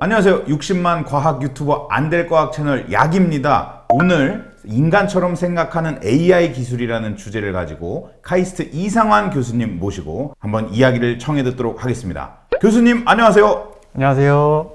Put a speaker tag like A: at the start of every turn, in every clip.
A: 안녕하세요. 60만 과학 유튜버 안될 과학 채널 약입니다. 오늘 인간처럼 생각하는 AI 기술이라는 주제를 가지고 카이스트 이상환 교수님 모시고 한번 이야기를 청해 듣도록 하겠습니다. 교수님 안녕하세요.
B: 안녕하세요.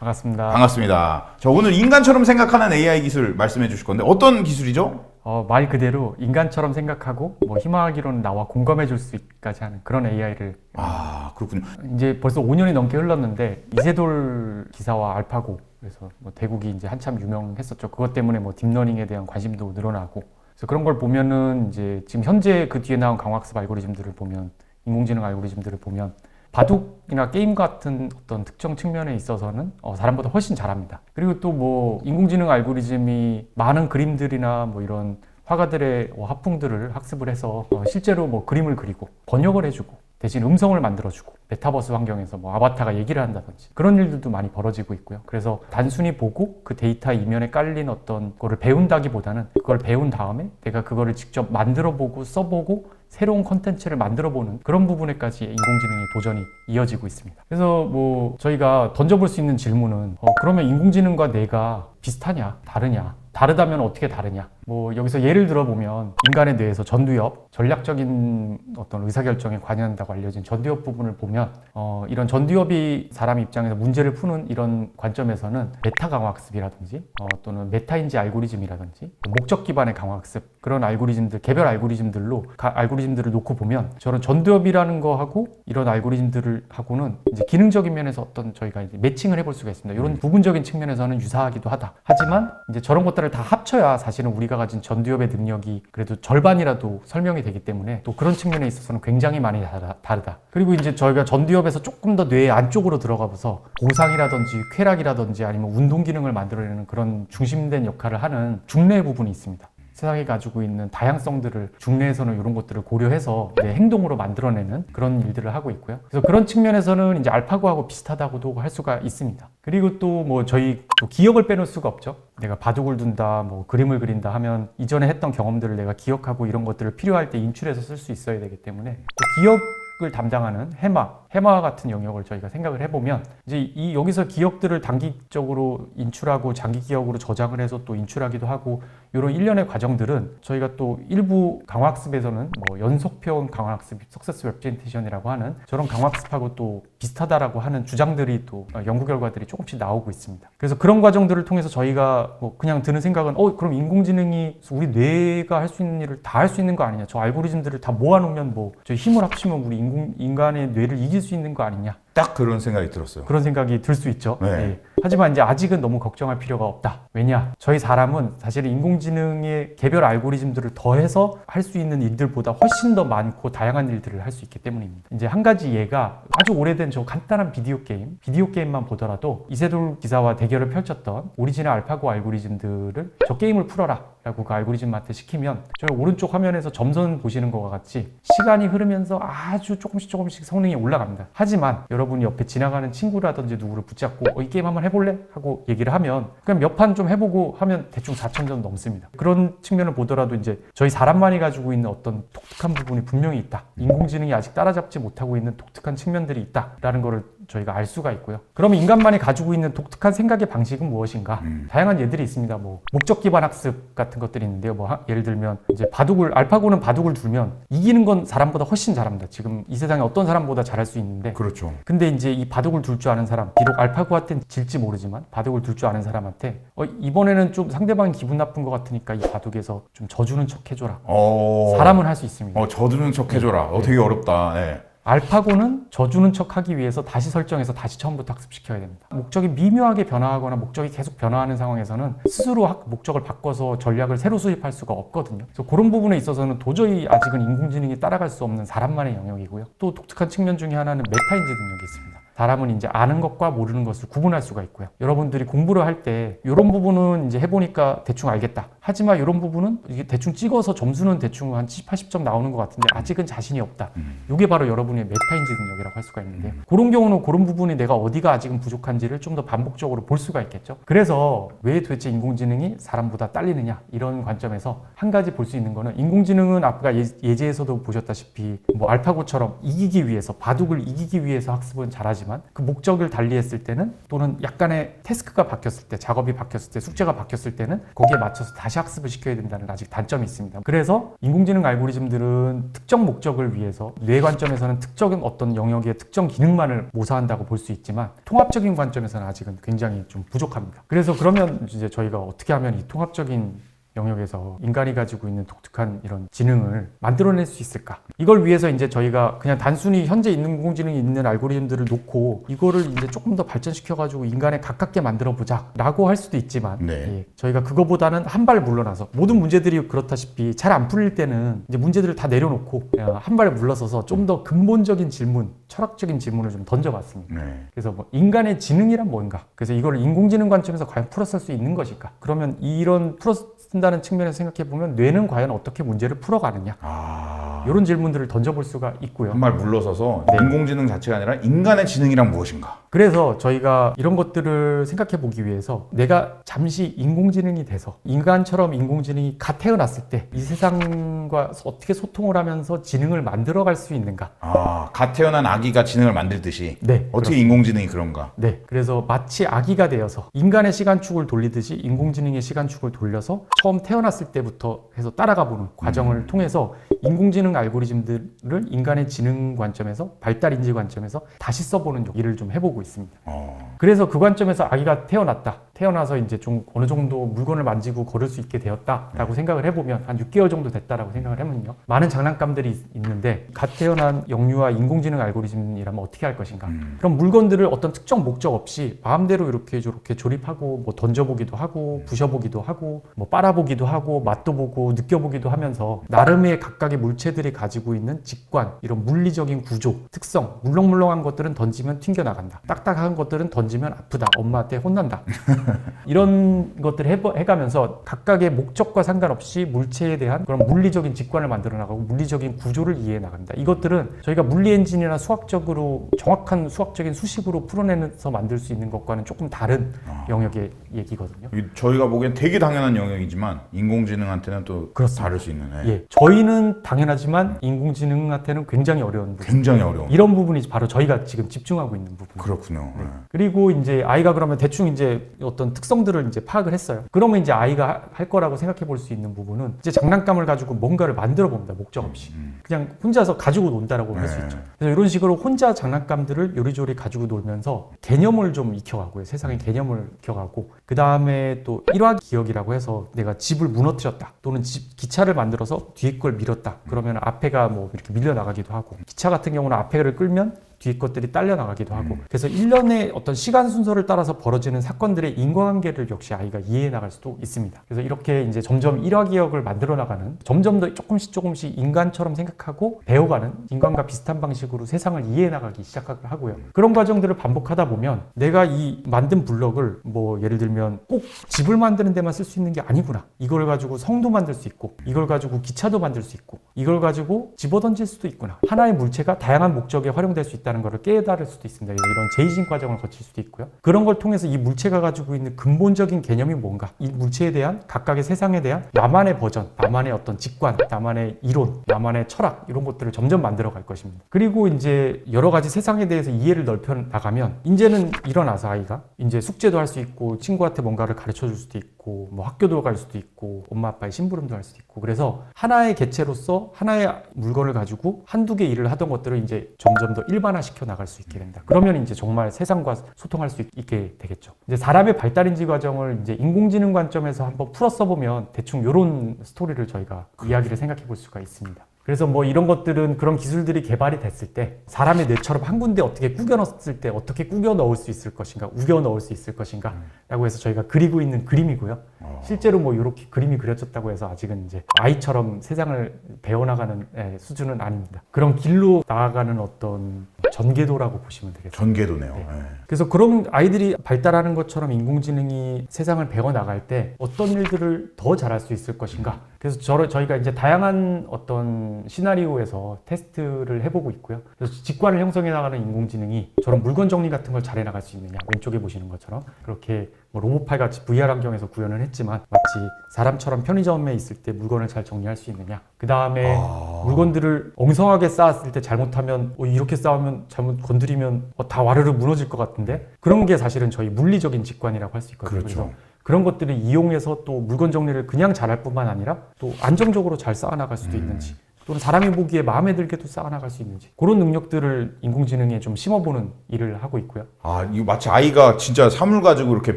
B: 반갑습니다.
A: 반갑습니다. 저 오늘 인간처럼 생각하는 AI 기술 말씀해 주실 건데 어떤 기술이죠?
B: 어, 말 그대로 인간처럼 생각하고 뭐 희망하기로는 나와 공감해 줄수 있까지 하는 그런 AI를
A: 아 그렇군요.
B: 이제 벌써 5년이 넘게 흘렀는데 이세돌 기사와 알파고 그래서 뭐 대국이 이제 한참 유명했었죠. 그것 때문에 뭐 딥러닝에 대한 관심도 늘어나고 그래서 그런 걸 보면은 이제 지금 현재 그 뒤에 나온 강학습 알고리즘들을 보면 인공지능 알고리즘들을 보면 바둑이나 게임 같은 어떤 특정 측면에 있어서는 어, 사람보다 훨씬 잘합니다. 그리고 또 뭐 인공지능 알고리즘이 많은 그림들이나 뭐 이런 화가들의 어, 화풍들을 학습을 해서 어, 실제로 뭐 그림을 그리고 번역을 해주고 대신 음성을 만들어주고 메타버스 환경에서 뭐 아바타가 얘기를 한다든지 그런 일들도 많이 벌어지고 있고요. 그래서 단순히 보고 그 데이터 이면에 깔린 어떤 거를 배운다기보다는 그걸 배운 다음에 내가 그거를 직접 만들어보고 써보고 새로운 컨텐츠를 만들어보는 그런 부분에까지 인공지능의 도전이 이어지고 있습니다. 그래서 뭐 저희가 던져볼 수 있는 질문은 어, 그러면 인공지능과 내가 비슷하냐, 다르냐, 다르다면 어떻게 다르냐? 뭐 여기서 예를 들어보면 인간의 뇌에서 전두엽, 전략적인 어떤 의사결정에 관여한다고 알려진 전두엽 부분을 보면 어, 이런 전두엽이 사람 입장에서 문제를 푸는 이런 관점에서는 메타 강화학습이라든지 어, 또는 메타인지 알고리즘이라든지 목적 기반의 강화학습 그런 알고리즘들 개별 알고리즘들로 가- 알고리즘들을 놓고 보면 저런 전두엽이라는 거하고 이런 알고리즘들을 하고는 이제 기능적인 면에서 어떤 저희가 이제 매칭을 해볼 수가 있습니다. 이런 부분적인 측면에서는 유사하기도 하다. 하지만 이제 저런 것들을 다 합쳐야 사실은 우리가 가진 전두엽의 능력이 그래도 절반이라도 설명이 되기 때문에 또 그런 측면에 있어서는 굉장히 많이 다르다. 그리고 이제 저희가 전두엽에서 조금 더 뇌의 안쪽으로 들어가서 보상이라든지 쾌락이라든지 아니면 운동 기능을 만들어내는 그런 중심된 역할을 하는 중뇌 부분이 있습니다. 세상이 가지고 있는 다양성들을 중뇌에서는 이런 것들을 고려해서 내 행동으로 만들어내는 그런 일들을 하고 있고요. 그래서 그런 측면에서는 이제 알파고하고 비슷하다고도 할 수가 있습니다. 그리고 또 뭐 저희 또 기억을 빼놓을 수가 없죠. 내가 바둑을 둔다, 뭐 그림을 그린다 하면 이전에 했던 경험들을 내가 기억하고 이런 것들을 필요할 때 인출해서 쓸 수 있어야 되기 때문에 또 기억 을 담당하는 해마, 해마와 같은 영역을 저희가 생각을 해보면 이제 이 여기서 기억들을 단기적으로 인출하고 장기 기억으로 저장을 해서 또 인출하기도 하고 이런 일련의 과정들은 저희가 또 일부 강화학습에서는 뭐 연속표현 강화학습, 석세스 웹젠테이션이라고 하는 저런 강화학습하고 또 비슷하다라고 하는 주장들이 또 어, 연구 결과들이 조금씩 나오고 있습니다. 그래서 그런 과정들을 통해서 저희가 뭐 그냥 드는 생각은 어 그럼 인공지능이 우리 뇌가 할 수 있는 일을 다 할 수 있는 거 아니냐? 저 알고리즘들을 다 모아놓으면 뭐 저희 힘을 합치면 우리 인공 인간의 뇌를 이길 수 있는 거 아니냐?
A: 딱 그런 생각이 들었어요.
B: 그런 생각이 들 수 있죠.
A: 네.
B: 예. 하지만 이제 아직은 너무 걱정할 필요가 없다. 왜냐? 저희 사람은 사실은 인공지능의 개별 알고리즘들을 더해서 할 수 있는 일들보다 훨씬 더 많고 다양한 일들을 할 수 있기 때문입니다. 이제 한 가지 예가 아주 오래된 저 간단한 비디오 게임, 비디오 게임만 보더라도 이세돌 기사와 대결을 펼쳤던 오리지널 알파고 알고리즘들을 저 게임을 풀어라. 라고 그 알고리즘한테 시키면 저희 오른쪽 화면에서 점선 보시는 것과 같이 시간이 흐르면서 아주 조금씩 조금씩 성능이 올라갑니다. 하지만 여러분이 옆에 지나가는 친구라든지 누구를 붙잡고 어, 이 게임 한번 해볼래? 하고 얘기를 하면 그냥 몇 판 좀 해보고 하면 대충 4,000점 넘습니다. 그런 측면을 보더라도 이제 저희 사람만이 가지고 있는 어떤 독특한 부분이 분명히 있다. 인공지능이 아직 따라잡지 못하고 있는 독특한 측면들이 있다라는 거를 저희가 알 수가 있고요. 그러면 인간만이 가지고 있는 독특한 생각의 방식은 무엇인가? 다양한 예들이 있습니다. 뭐 목적 기반 학습 같은 것들이 있는데요. 뭐 하- 예를 들면 이제 바둑을 알파고는 바둑을 두면 이기는 건 사람보다 훨씬 잘합니다. 지금 이 세상에 어떤 사람보다 잘할 수 있는데
A: 그렇죠.
B: 근데 이제 이 바둑을 둘 줄 아는 사람, 비록 알파고한테는 질지 모르지만 바둑을 둘 줄 아는 사람한테 어, 이번에는 좀 상대방이 기분 나쁜 것 같으니까 이 바둑에서 좀 져주는 척 해줘라.
A: 어.
B: 사람은 할 수 있습니다.
A: 어 저주는 척 해줘라. 어 되게 어렵다. 예.
B: 알파고는 져주는 척 하기 위해서 다시 설정해서 다시 처음부터 학습시켜야 됩니다. 목적이 미묘하게 변화하거나 목적이 계속 변화하는 상황에서는 스스로 학- 목적을 바꿔서 전략을 새로 수립할 수가 없거든요. 그래서 그런 부분에 있어서는 도저히 아직은 인공지능이 따라갈 수 없는 사람만의 영역이고요. 또 독특한 측면 중에 하나는 메타인지 능력이 있습니다. 사람은 이제 아는 것과 모르는 것을 구분할 수가 있고요. 여러분들이 공부를 할 때 이런 부분은 이제 해보니까 대충 알겠다. 하지만 이런 부분은 이게 대충 찍어서 점수는 대충 한 70, 80점 나오는 것 같은데 아직은 자신이 없다. 이게 바로 여러분의 메타인지 능력이라고 할 수가 있는데 그런 경우는 그런 부분이 내가 어디가 아직은 부족한지를 좀 더 반복적으로 볼 수가 있겠죠. 그래서 왜 도대체 인공지능이 사람보다 딸리느냐 이런 관점에서 한 가지 볼 수 있는 거는 인공지능은 아까 예- 예제에서도 보셨다시피 뭐 알파고처럼 이기기 위해서 바둑을 이기기 위해서 학습은 잘하지만 그 목적을 달리했을 때는 또는 약간의 태스크가 바뀌었을 때 작업이 바뀌었을 때 숙제가 바뀌었을 때는 거기에 맞춰서 다시 학습을 시켜야 된다는 아직 단점이 있습니다. 그래서 인공지능 알고리즘들은 특정 목적을 위해서 뇌 관점에서는 특정 어떤 영역의 특정 기능만을 모사한다고 볼 수 있지만 통합적인 관점에서는 아직은 굉장히 좀 부족합니다. 그래서 그러면 이제 저희가 어떻게 하면 이 통합적인 영역에서 인간이 가지고 있는 독특한 이런 지능을 만들어낼 수 있을까? 이걸 위해서 이제 저희가 그냥 단순히 현재 있는 인공지능이 있는 알고리즘들을 놓고 이거를 이제 조금 더 발전시켜가지고 인간에 가깝게 만들어 보자라고 할 수도 있지만
A: 네.
B: 예, 저희가 그거보다는 한 발 물러나서 모든 문제들이 그렇다시피 잘 안 풀릴 때는 이제 문제들을 다 내려놓고 한발 물러서서 좀 더 근본적인 질문, 철학적인 질문을 좀 던져봤습니다.
A: 네.
B: 그래서 뭐 인간의 지능이란 뭔가? 그래서 이걸 인공지능 관점에서 과연 풀어쓸 수 있는 것일까? 그러면 이런 풀어 쓴다는 측면에서 생각해 보면 뇌는 과연 어떻게 문제를 풀어가느냐?
A: 아.
B: 이런 질문들을 던져볼 수가 있고요.
A: 한발 물러서서
B: 네.
A: 인공지능 자체가 아니라 인간의 지능이란 무엇인가?
B: 그래서 저희가 이런 것들을 생각해 보기 위해서 내가 잠시 인공지능이 돼서 인간처럼 인공지능이 갓 태어났을 때 이 세상과 어떻게 소통을 하면서 지능을 만들어 갈 수 있는가?
A: 아, 갓 태어난 아기가 지능을 만들듯이
B: 네.
A: 어떻게 인공지능이 그런가?
B: 네. 그래서 마치 아기가 되어서 인간의 시간축을 돌리듯이 인공지능의 시간축을 돌려서 처음 태어났을 때부터 해서 따라가 보는 과정을 통해서 인공지능 알고리즘들을 인간의 지능 관점에서 발달 인지 관점에서 다시 써보는 일을 좀 해보고 있습니다.
A: 어.
B: 그래서 그 관점에서 아기가 태어났다. 태어나서 이제 좀 어느 정도 물건을 만지고 걸을 수 있게 되었다라고 생각을 해보면 한 6개월 정도 됐다라고 생각을 하면요. 많은 장난감들이 있- 있는데 갓 태어난 영유아 인공지능 알고리즘이라면 어떻게 할 것인가.
A: 음.
B: 그럼 물건들을 어떤 특정 목적 없이 마음대로 이렇게 저렇게 조립하고 뭐 던져보기도 하고 부셔보기도 하고 뭐 빨아보기도 하고 맛도 보고 느껴보기도 하면서 나름의 각각의 물체들이 가지고 있는 직관 이런 물리적인 구조 특성 물렁물렁한 것들은 던지면 튕겨나간다 딱딱한 것들은 던지면 아프다 엄마한테 혼난다 이런 것들을 해보- 해가면서 각각의 목적과 상관없이 물체에 대한 그런 물리적인 직관을 만들어 나가고 물리적인 구조를 이해해 나간다. 이것들은 저희가 물리 엔진이나 수학적으로 정확한 수학적인 수식으로 풀어내서 만들 수 있는 것과는 조금 다른 영역의 얘기거든요.
A: 이 저희가 보기엔 되게 당연한 영역이지만 인공지능한테는 또
B: 그렇습니다.
A: 다를 수 있는 예.
B: 예, 저희는 당연하지만 인공지능한테는 굉장히 어려운 부분.
A: 굉장히 어려운.
B: 이런 부분이 바로 저희가 지금 집중하고 있는 부분.
A: 그렇군요. 예.
B: 그리고 이제 아이가 그러면 대충 이제 어떤 특성들을 이제 파악을 했어요. 그러면 이제 아이가 하- 할 거라고 생각해 볼 수 있는 부분은 이제 장난감을 가지고 뭔가를 만들어 봅니다. 목적 없이. 그냥 혼자서 가지고 논다라고 할수
A: 네.
B: 있죠. 그래서 이런 식으로 혼자 장난감들을 요리조리 가지고 놀면서 개념을 좀 익혀가고요. 세상의 개념을 익혀가고 그 다음에 또 일화 기억이라고 해서 내가 집을 무너뜨렸다 또는 집 기차를 만들어서 뒤에 걸 밀었다. 그러면 앞에가 뭐 이렇게 밀려 나가기도 하고 기차 같은 경우는 앞에를 끌면 뒤에 것들이 딸려 나가기도 하고 그래서 일련의 어떤 시간 순서를 따라서 벌어지는 사건들의 인과관계를 역시 아이가 이해해 나갈 수도 있습니다. 그래서 이렇게 이제 점점 일화 기억을 만들어 나가는 점점 더 조금씩 조금씩 인간처럼 생각하고 배워가는 인간과 비슷한 방식으로 세상을 이해해 나가기 시작하고요. 그런 과정들을 반복하다 보면 내가 이 만든 블럭을 뭐 예를 들면 꼭 집을 만드는 데만 쓸 수 있는 게 아니구나. 이걸 가지고 성도 만들 수 있고 이걸 가지고 기차도 만들 수 있고 이걸 가지고 집어 던질 수도 있구나. 하나의 물체가 다양한 목적에 활용될 수 있다 는 것을 깨달을 수도 있습니다. 이런 재이징 과정을 거칠 수도 있고요. 그런 걸 통해서 이 물체가 가지고 있는 근본적인 개념이 뭔가, 이 물체에 대한 각각의 세상에 대한 나만의 버전, 나만의 어떤 직관, 나만의 이론, 나만의 철학 이런 것들을 점점 만들어 갈 것입니다. 그리고 이제 여러 가지 세상에 대해서 이해를 넓혀 나가면 이제는 일어나서 아이가 이제 숙제도 할 수 있고 친구한테 뭔가를 가르쳐 줄 수도 있고 뭐 학교도 갈 수도 있고 엄마 아빠의 심부름도 할 수도 있고 그래서 하나의 개체로서 하나의 물건을 가지고 한두 개 일을 하던 것들을 이제 점점 더 일반화시켜 나갈 수 있게 된다. 그러면 이제 정말 세상과 소통할 수 있게 되겠죠. 이제 사람의 발달인지 과정을 이제 인공지능 관점에서 한번 풀어 써보면 대충 이런 스토리를 저희가 이야기를 생각해 볼 수가 있습니다. 그래서 뭐 이런 것들은 그런 기술들이 개발이 됐을 때 사람의 뇌처럼 한 군데 어떻게 꾸겨 넣었을 때 어떻게 꾸겨 넣을 수 있을 것인가, 우겨 넣을 수 있을 것인가 라고 해서 저희가 그리고 있는 그림이고요.
A: 어.
B: 실제로 뭐 이렇게 그림이 그려졌다고 해서 아직은 이제 아이처럼 세상을 배워나가는 예, 수준은 아닙니다. 그런 길로 나아가는 어떤 전개도라고 보시면 되겠습니다.
A: 전개도네요.
B: 네.
A: 예.
B: 그래서 그런 아이들이 발달하는 것처럼 인공지능이 세상을 배워 나갈 때 어떤 일들을 더 잘할 수 있을 것인가. 그래서 저, 저희가 이제 다양한 어떤 시나리오에서 테스트를 해보고 있고요. 그래서 직관을 형성해 나가는 인공지능이 저런 물건 정리 같은 걸 잘해 나갈 수 있느냐. 왼쪽에 보시는 것처럼 그렇게 뭐 로봇팔 같이 VR 환경에서 구현을 했지만 마치 사람처럼 편의점에 있을 때 물건을 잘 정리할 수 있느냐. 그 다음에
A: 아.
B: 물건들을 엉성하게 쌓았을 때 잘못하면 어, 이렇게 쌓으면 잘못 건드리면 어, 다 와르르 무너질 것 같은데 그런 게 사실은 저희 물리적인 직관이라고 할 수 있거든요.
A: 그렇죠.
B: 래서 그런 것들을 이용해서 또 물건 정리를 그냥 잘할 뿐만 아니라 또 안정적으로 잘 쌓아나갈 수도
A: 음.
B: 있는지 또는 사람이 보기에 마음에 들게도 쌓아나갈 수 있는지 그런 능력들을 인공지능에 좀 심어보는 일을 하고 있고요.
A: 아, 이거 마치 아이가 진짜 사물 가지고 이렇게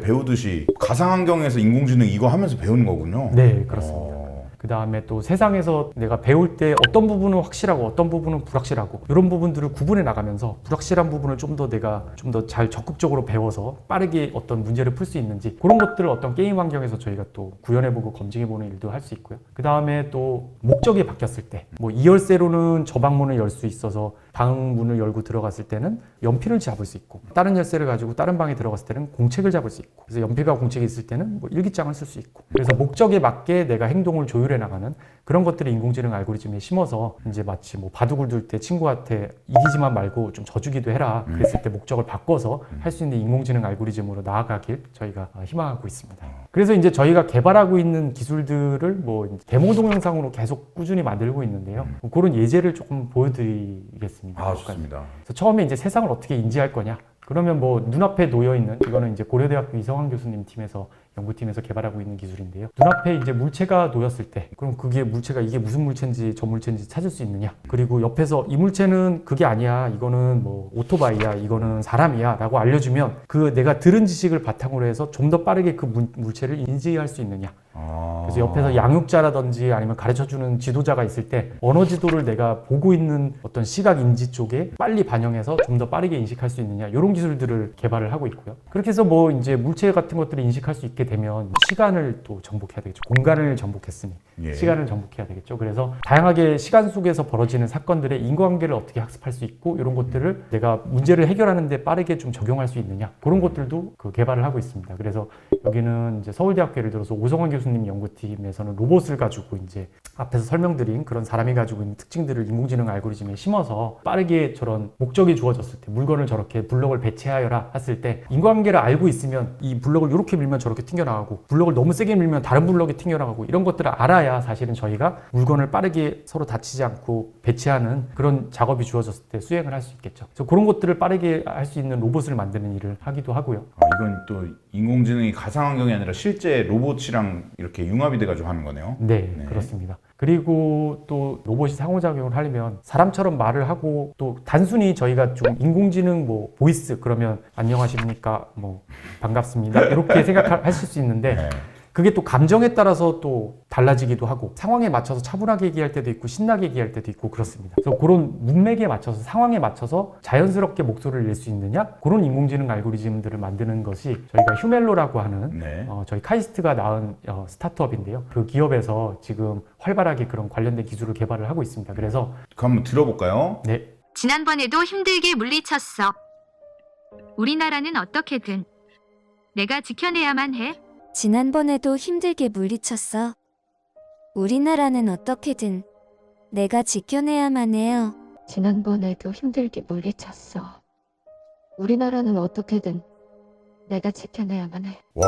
A: 배우듯이 가상환경에서 인공지능 이거 하면서 배우는 거군요.
B: 네, 그렇습니다.
A: 어.
B: 그 다음에 또 세상에서 내가 배울 때 어떤 부분은 확실하고 어떤 부분은 불확실하고 이런 부분들을 구분해 나가면서 불확실한 부분을 좀 더 내가 좀 더 잘 적극적으로 배워서 빠르게 어떤 문제를 풀 수 있는지 그런 것들을 어떤 게임 환경에서 저희가 또 구현해보고 검증해보는 일도 할 수 있고요. 그 다음에 또 목적이 바뀌었을 때 뭐 이열쇠로는 저 방문을 열 수 있어서 방 문을 열고 들어갔을 때는 연필을 잡을 수 있고 다른 열쇠를 가지고 다른 방에 들어갔을 때는 공책을 잡을 수 있고 그래서 연필과 공책이 있을 때는 뭐 일기장을 쓸 수 있고 그래서 목적에 맞게 내가 행동을 조율해 나가는 그런 것들을 인공지능 알고리즘에 심어서 이제 마치 뭐 바둑을 둘 때 친구한테 이기지만 말고 좀 져주기도 해라 그랬을 때 목적을 바꿔서 할 수 있는 인공지능 알고리즘으로 나아가길 저희가 어, 희망하고 있습니다. 그래서 이제 저희가 개발하고 있는 기술들을 뭐 데모 동영상으로 계속 꾸준히 만들고 있는데요. 뭐 그런 예제를 조금 보여드리겠습니다.
A: 아, 좋습니다.
B: 그래서 처음에 이제 세상을 어떻게 인지할 거냐. 그러면 뭐 눈앞에 놓여 있는 이거는 이제 고려대학교 이성환 교수님 팀에서 연구팀에서 개발하고 있는 기술인데요. 눈앞에 이제 물체가 놓였을 때, 그럼 그게 물체가 이게 무슨 물체인지 저 물체인지 찾을 수 있느냐? 그리고 옆에서 이 물체는 그게 아니야. 이거는 뭐 오토바이야. 이거는 사람이야 라고 알려주면 그 내가 들은 지식을 바탕으로 해서 좀 더 빠르게 그 물- 물체를 인지할 수 있느냐?
A: 아.
B: 그래서 옆에서 양육자라든지 아니면 가르쳐주는 지도자가 있을 때 언어 지도를 내가 보고 있는 어떤 시각 인지 쪽에 빨리 반영해서 좀 더 빠르게 인식할 수 있느냐 이런 기술들을 개발을 하고 있고요. 그렇게 해서 뭐 이제 물체 같은 것들을 인식할 수 있게 되면 시간을 또 정복해야 되겠죠. 공간을 정복했으니
A: 예.
B: 시간을 정복해야 되겠죠. 그래서 다양하게 시간 속에서 벌어지는 사건들의 인과관계를 어떻게 학습할 수 있고 이런 것들을 내가 문제를 해결하는데 빠르게 좀 적용할 수 있느냐 그런 것들도 그 개발을 하고 있습니다. 그래서 여기는 이제 서울대학교 예를 들어서 오성환 교수님 연구팀에서는 로봇을 가지고 이제 앞에서 설명드린 그런 사람이 가지고 있는 특징들을 인공지능 알고리즘에 심어서 빠르게 저런 목적이 주어졌을 때 물건을 저렇게 블럭을 배치하여라 했을 때 인과관계를 알고 있으면 이 블럭을 이렇게 밀면 저렇게 튕겨나가고 블럭을 너무 세게 밀면 다른 블럭이 튕겨나가고 이런 것들을 알아야 사실은 저희가 물건을 빠르게 서로 다치지 않고 배치하는 그런 작업이 주어졌을 때 수행을 할 수 있겠죠. 그래서 그런 것들을 빠르게 할 수 있는 로봇을 만드는 일을 하기도 하고요.
A: 아, 이건 또 인공지능이 가상환경이 아니라 실제 로봇이랑 이렇게 융합이 돼가지고 하는 거네요.
B: 네,
A: 네.
B: 그렇습니다. 그리고 또 로봇이 상호작용을 하려면 사람처럼 말을 하고 또 단순히 저희가 좀 인공지능 뭐 보이스 그러면 안녕하십니까 뭐 반갑습니다 이렇게 생각하실 수 있는데
A: 네.
B: 그게 또 감정에 따라서 또 달라지기도 하고 상황에 맞춰서 차분하게 얘기할 때도 있고 신나게 얘기할 때도 있고 그렇습니다. 그래서 그런 문맥에 맞춰서 상황에 맞춰서 자연스럽게 목소리를 낼 수 있느냐 그런 인공지능 알고리즘들을 만드는 것이 저희가 휴멜로라고 하는
A: 네.
B: 어, 저희 카이스트가 낳은 어, 스타트업인데요. 그 기업에서 지금 활발하게 그런 관련된 기술을 개발을 하고 있습니다. 그래서
A: 그 한번 들어볼까요?
B: 네,
C: 지난번에도 힘들게 물리쳤어. 우리나라는 어떻게든 내가 지켜내야만 해.
D: 지난번에도 힘들게 물리쳤어. 우리나라는 어떻게든 내가 지켜내야만 해요.
E: 지난번에도 힘들게 물리쳤어. 우리나라는 어떻게든 내가 지켜내야만 해.
A: 와,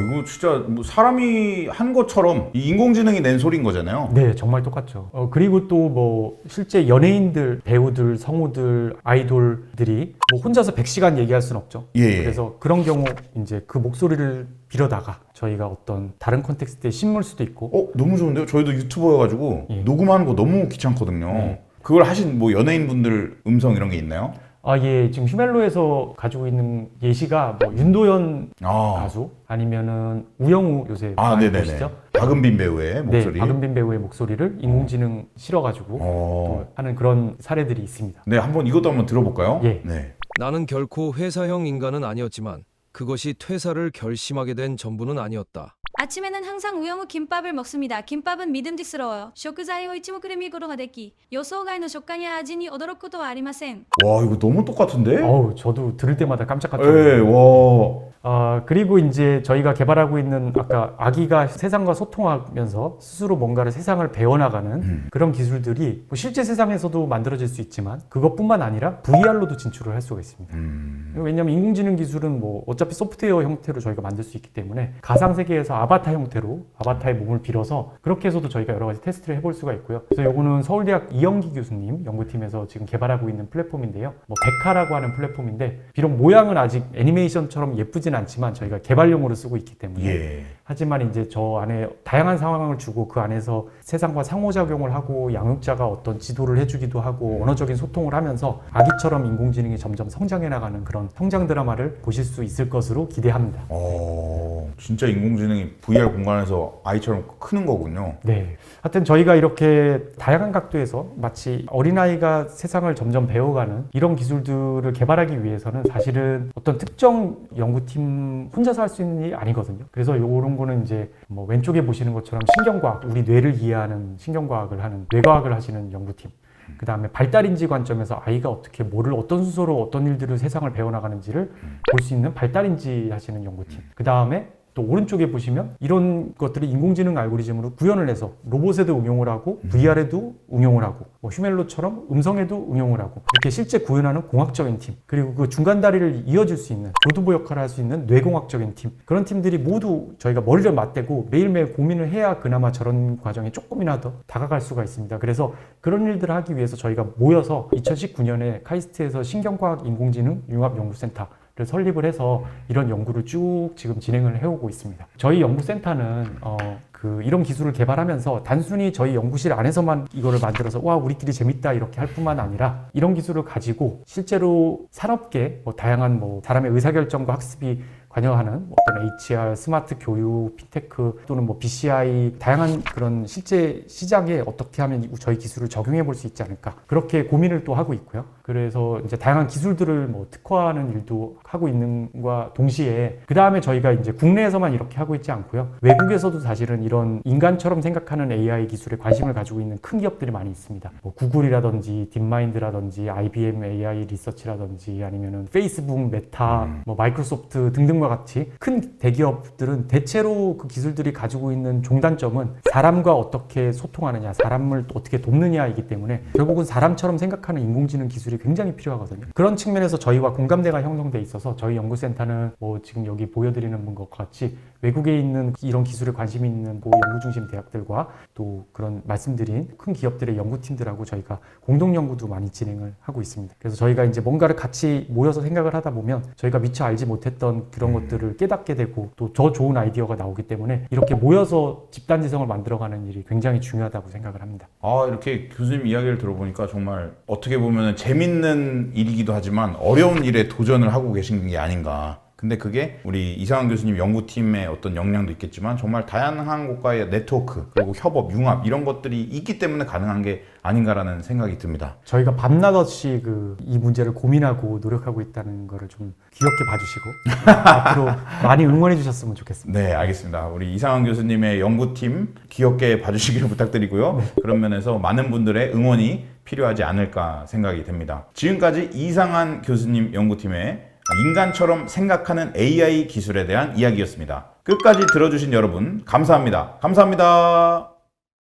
A: 이거 진짜 뭐 사람이 한 것처럼 이 인공지능이 낸 소리인 거잖아요.
B: 네 정말 똑같죠. 어, 그리고 또 뭐 실제 연예인들, 배우들, 성우들, 아이돌들이 뭐 혼자서 100시간 얘기할 수는 없죠.
A: 예, 예.
B: 그래서 그런 경우 이제 그 목소리를 빌어다가 저희가 어떤 다른 컨텍스트에 심을 수도 있고
A: 어, 너무 좋은데요? 저희도 유튜버여가지고
B: 예.
A: 녹음하는 거 너무 귀찮거든요.
B: 네.
A: 그걸 하신 뭐 연예인 분들 음성 이런 게 있나요?
B: 아, 예, 지금 휴멜로에서 가지고 있는 예시가 뭐 윤도현
A: 아,
B: 가수 아니면은 우영우 요새
A: 아,
B: 많이
A: 네네네.
B: 보시죠?
A: 박은빈 배우의 목소리.
B: 네, 박은빈 배우의 목소리를 인공지능 실어가지고
A: 어.
B: 또 하는 그런 사례들이 있습니다.
A: 네, 한번 이것도 한번 들어볼까요?
B: 예.
A: 네.
F: 나는 결코 회사형 인간은 아니었지만 그것이 퇴사를 결심하게 된 전부는 아니었다. 아침에는 항상 우영우 김밥을 먹습니다. 김밥은 믿음직스러워요. 쇼크자이호 이치모크레미고로 가데끼. 요소가이노 쇼카니 아진이 오도로코도 아리마센.
A: 와 이거 너무 똑같은데?
B: 어우 저도 들을 때마다 깜짝
A: 예, 와.
B: 아, 그리고 이제 저희가 개발하고 있는 아까 아기가 세상과 소통하면서 스스로 뭔가를 세상을 배워나가는
A: 음.
B: 그런 기술들이 뭐 실제 세상에서도 만들어질 수 있지만 그것뿐만 아니라 VR로도 진출을 할 수가 있습니다.
A: 음.
B: 왜냐하면 인공지능 기술은 뭐 어차피 소프트웨어 형태로 저희가 만들 수 있기 때문에 가상 세계에서 아바타 형태로 아바타의 몸을 빌어서 그렇게 해서도 저희가 여러 가지 테스트를 해볼 수가 있고요. 그래서 요거는 서울대학 이영기 교수님 연구팀에서 지금 개발하고 있는 플랫폼인데요. 뭐 베카라고 하는 플랫폼인데 비록 모양은 아직 애니메이션처럼 예쁘진 않지만 저희가 개발용으로 쓰고 있기 때문에
A: 예.
B: 하지만 이제 저 안에 다양한 상황을 주고 그 안에서 세상과 상호작용을 하고 양육자가 어떤 지도를 해주기도 하고 언어적인 소통을 하면서 아기처럼 인공지능이 점점 성장해 나가는 그런 성장 드라마를 보실 수 있을 것으로 기대합니다.
A: 어, 진짜 인공지능이 VR 공간에서 아이처럼 크는 거군요.
B: 네. 하여튼 저희가 이렇게 다양한 각도에서 마치 어린아이가 세상을 점점 배워가는 이런 기술들을 개발하기 위해서는 사실은 어떤 특정 연구팀 혼자서 할 수 있는 일이 아니거든요. 그래서 이런 거는 이제 뭐 왼쪽에 보시는 것처럼 신경과학, 우리 뇌를 이해하는 신경과학을 하는 뇌과학을 하시는 연구팀. 그 다음에 발달인지 관점에서 아이가 어떻게 뭐를 어떤 순서로 어떤 일들을 세상을 배워나가는지를 볼 수 있는 발달인지 하시는 연구팀. 그 다음에 또 오른쪽에 보시면 이런 것들이 인공지능 알고리즘으로 구현을 해서 로봇에도 응용을 하고 VR에도 응용을 하고 뭐 휴멜로처럼 음성에도 응용을 하고 이렇게 실제 구현하는 공학적인 팀 그리고 그 중간 다리를 이어줄 수 있는 교두보 역할을 할 수 있는 뇌공학적인 팀 그런 팀들이 모두 저희가 머리를 맞대고 매일매일 고민을 해야 그나마 저런 과정에 조금이라도 다가갈 수가 있습니다. 그래서 그런 일들을 하기 위해서 저희가 모여서 2019년에 카이스트에서 신경과학 인공지능 융합연구센터 를 설립을 해서 이런 연구를 쭉 지금 진행을 해오고 있습니다. 저희 연구센터는 어, 그 이런 기술을 개발하면서 단순히 저희 연구실 안에서만 이거를 만들어서 와 우리끼리 재밌다 이렇게 할 뿐만 아니라 이런 기술을 가지고 실제로 산업계 뭐 다양한 뭐 사람의 의사결정과 학습이 관여하는 어떤 HR, 스마트 교육, 피테크 또는 뭐 BCI 다양한 그런 실제 시장에 어떻게 하면 이- 저희 기술을 적용해 볼 수 있지 않을까 그렇게 고민을 또 하고 있고요. 그래서 이제 다양한 기술들을 뭐 특화하는 일도 하고 있는과 동시에 그 다음에 저희가 이제 국내에서만 이렇게 하고 있지 않고요. 외국에서도 사실은 이런 인간처럼 생각하는 AI 기술에 관심을 가지고 있는 큰 기업들이 많이 있습니다. 뭐 구글이라든지 딥마인드라든지 IBM AI 리서치라든지 아니면은 페이스북, 메타, 뭐 마이크로소프트 등등 과 같이 큰 대기업들은 대체로 그 기술들이 가지고 있는 종단점은 사람과 어떻게 소통하느냐, 사람을 또 어떻게 돕느냐이기 때문에 결국은 사람처럼 생각하는 인공지능 기술이 굉장히 필요하거든요. 그런 측면에서 저희와 공감대가 형성돼 있어서 저희 연구센터는 뭐 지금 여기 보여드리는 것 같이 외국에 있는 이런 기술에 관심 있는 뭐 연구 중심 대학들과 또 그런 말씀드린 큰 기업들의 연구팀들하고 저희가 공동 연구도 많이 진행을 하고 있습니다. 그래서 저희가 이제 뭔가를 같이 모여서 생각을 하다 보면 저희가 미처 알지 못했던 그런 것들을 깨닫게 되고 또더 좋은 아이디어가 나오기 때문에 이렇게 모여서 집단지성을 만들어가는 일이 굉장히 중요하다고 생각을 합니다.
A: 아, 이렇게 교수님 이야기를 들어보니까 정말 어떻게 보면 재밌는 일이기도 하지만 어려운 일에 도전을 하고 계신 게 아닌가. 근데 그게 우리 이상한 교수님 연구팀의 어떤 역량도 있겠지만 정말 다양한 곳과의 네트워크 그리고 협업, 융합 이런 것들이 있기 때문에 가능한 게 아닌가라는 생각이 듭니다.
B: 저희가 밤낮없이 그 이 문제를 고민하고 노력하고 있다는 거를 좀 귀엽게 봐주시고 앞으로 많이 응원해 주셨으면 좋겠습니다.
A: 네, 알겠습니다. 우리 이상한 교수님의 연구팀 귀엽게 봐주시기를 부탁드리고요. 그런 면에서 많은 분들의 응원이 필요하지 않을까 생각이 됩니다. 지금까지 이상한 교수님 연구팀의 인간처럼 생각하는 AI 기술에 대한 이야기였습니다. 끝까지 들어주신 여러분, 감사합니다. 감사합니다.